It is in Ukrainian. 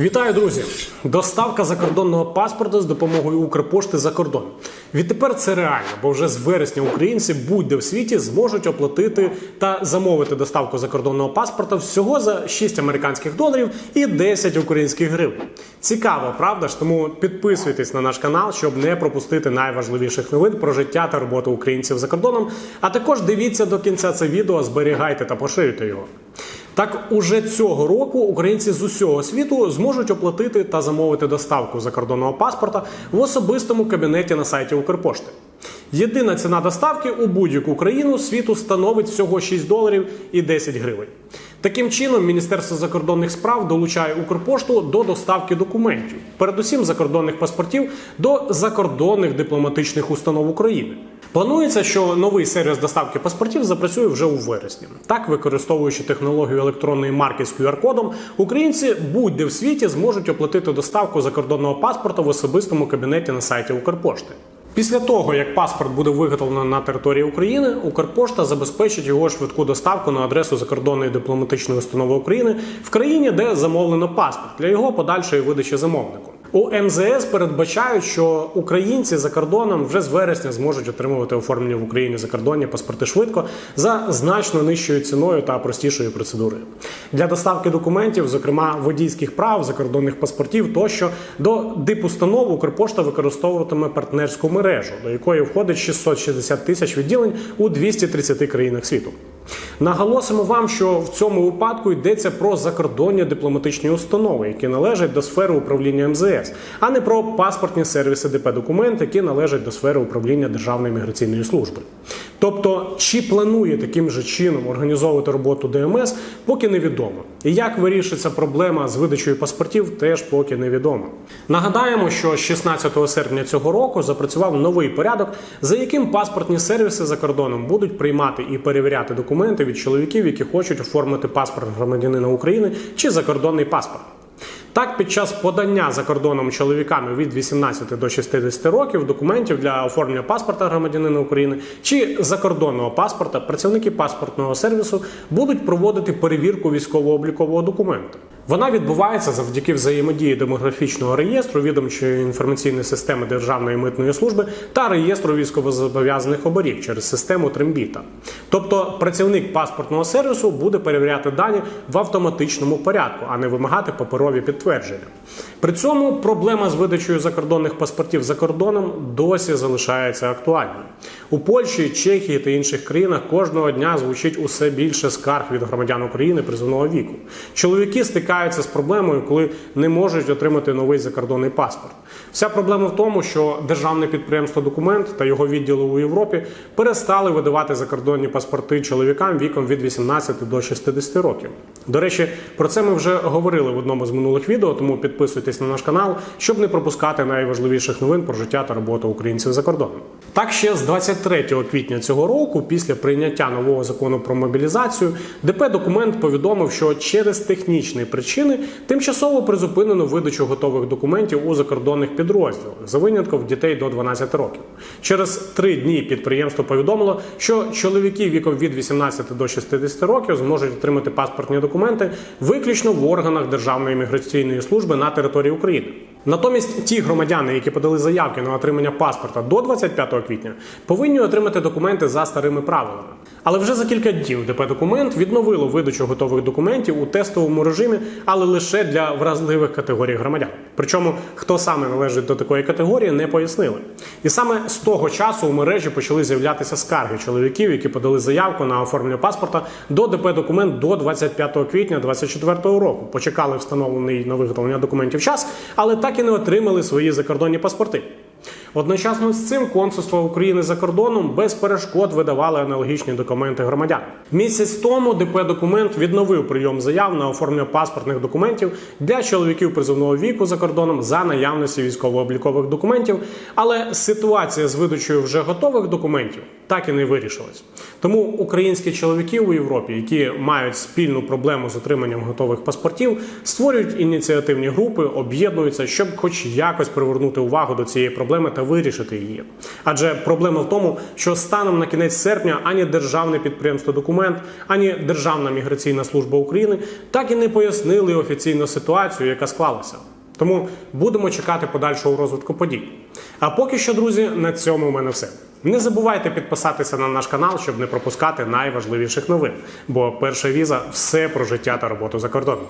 Вітаю, друзі! Доставка закордонного паспорта з допомогою Укрпошти за кордон. Відтепер це реально, бо вже з вересня українці будь-де в світі зможуть оплатити та замовити доставку закордонного паспорта всього за 6 американських доларів і 10 українських гривень. Цікаво, правда ж? Тому підписуйтесь на наш канал, щоб не пропустити найважливіших новин про життя та роботу українців за кордоном. А також дивіться до кінця це відео, зберігайте та поширюйте його. Так, уже цього року українці з усього світу зможуть оплатити та замовити доставку закордонного паспорта в особистому кабінеті на сайті Укрпошти. Єдина ціна доставки у будь-яку країну світу становить всього 6 доларів і 10 гривень. Таким чином, Міністерство закордонних справ долучає Укрпошту до доставки документів, передусім закордонних паспортів до закордонних дипломатичних установ України. Планується, що новий сервіс доставки паспортів запрацює вже у вересні. Так, використовуючи технологію електронної марки з QR-кодом, українці будь-де в світі зможуть оплатити доставку закордонного паспорта в особистому кабінеті на сайті Укрпошти. Після того, як паспорт буде виготовлено на території України, Укрпошта забезпечить його швидку доставку на адресу закордонної дипломатичної установи України в країні, де замовлено паспорт для його подальшої видачі замовнику. У МЗС передбачають, що українці за кордоном вже з вересня зможуть отримувати оформлені в Україні закордонні паспорти швидко за значно нижчою ціною та простішою процедурою. Для доставки документів, зокрема водійських прав, закордонних паспортів тощо до дипустанов Укрпошта використовуватиме партнерську мережу, до якої входить 660 тисяч відділень у 230 країнах світу. Наголосимо вам, що в цьому випадку йдеться про закордонні дипломатичні установи, які належать до сфери управління МЗС, а не про паспортні сервіси ДП документ, які належать до сфери управління Державної міграційної служби. Тобто, чи планує таким же чином організовувати роботу ДМС, поки невідомо. І як вирішиться проблема з видачею паспортів, теж поки невідомо. Нагадаємо, що 16 серпня цього року запрацював новий порядок, за яким паспортні сервіси за кордоном будуть приймати і перевіряти документи від чоловіків, які хочуть оформити паспорт громадянина України чи закордонний паспорт. Так, під час подання за кордоном чоловіками від 18 до 60 років документів для оформлення паспорта громадянина України чи закордонного паспорта працівники паспортного сервісу будуть проводити перевірку військово-облікового документа. Вона відбувається завдяки взаємодії демографічного реєстру, відомчої інформаційної системи Державної митної служби та реєстру військовозобов'язаних оборіг через систему Трембіта. Тобто працівник паспортного сервісу буде перевіряти дані в автоматичному порядку, а не вимагати паперові підтвердження. При цьому проблема з видачею закордонних паспортів за кордоном досі залишається актуальною. У Польщі, Чехії та інших країнах кожного дня звучить усе більше скарг від громадян України призовного віку. Чоловіки стикаються з проблемою, коли не можуть отримати новий закордонний паспорт. Вся проблема в тому, що державне підприємство документ та його відділи у Європі перестали видавати закордонні паспорти чоловікам віком від 18 до 60 років. До речі, про це ми вже говорили в одному з минулих відео, тому підписуйтесь на наш канал, щоб не пропускати найважливіших новин про життя та роботу українців за кордоном. Так ще з 23 квітня цього року, після прийняття нового закону про мобілізацію, ДП документ повідомив, що через технічні причини тимчасово призупинено видачу готових документів у закордонних підрозділах за винятком дітей до 12 років. Через три дні підприємство повідомило, що чоловіки віком від 18 до 60 років зможуть отримати паспортні документи виключно в органах Державної міграційної служби на території України. Натомість ті громадяни, які подали заявки на отримання паспорта до 25 квітня, повинні отримати документи за старими правилами. Але вже за кілька днів ДП документ відновило видачу готових документів у тестовому режимі, але лише для вразливих категорій громадян. Причому хто саме належить до такої категорії, не пояснили. І саме з того часу у мережі почали з'являтися скарги чоловіків, які подали заявку на оформлення паспорта до ДП документ до 25 квітня 2024 року. Почекали встановлений на виготовлення документів час, але так і не отримали свої закордонні паспорти. Одночасно з цим консульство України за кордоном без перешкод видавали аналогічні документи громадян. Місяць тому ДП документ відновив прийом заяв на оформлення паспортних документів для чоловіків призовного віку за кордоном за наявності військово-облікових документів. Але ситуація з видачею вже готових документів так і не вирішилась. Тому українські чоловіки у Європі, які мають спільну проблему з отриманням готових паспортів, створюють ініціативні групи, об'єднуються, щоб хоч якось привернути увагу до цієї проблеми та вирішити її. Адже проблема в тому, що станом на кінець серпня ані державне підприємство документ, ані Державна міграційна служба України так і не пояснили офіційно ситуацію, яка склалася. Тому будемо чекати подальшого розвитку подій. А поки що, друзі, на цьому у мене все. Не забувайте підписатися на наш канал, щоб не пропускати найважливіших новин. Бо перша віза все про життя та роботу за кордоном.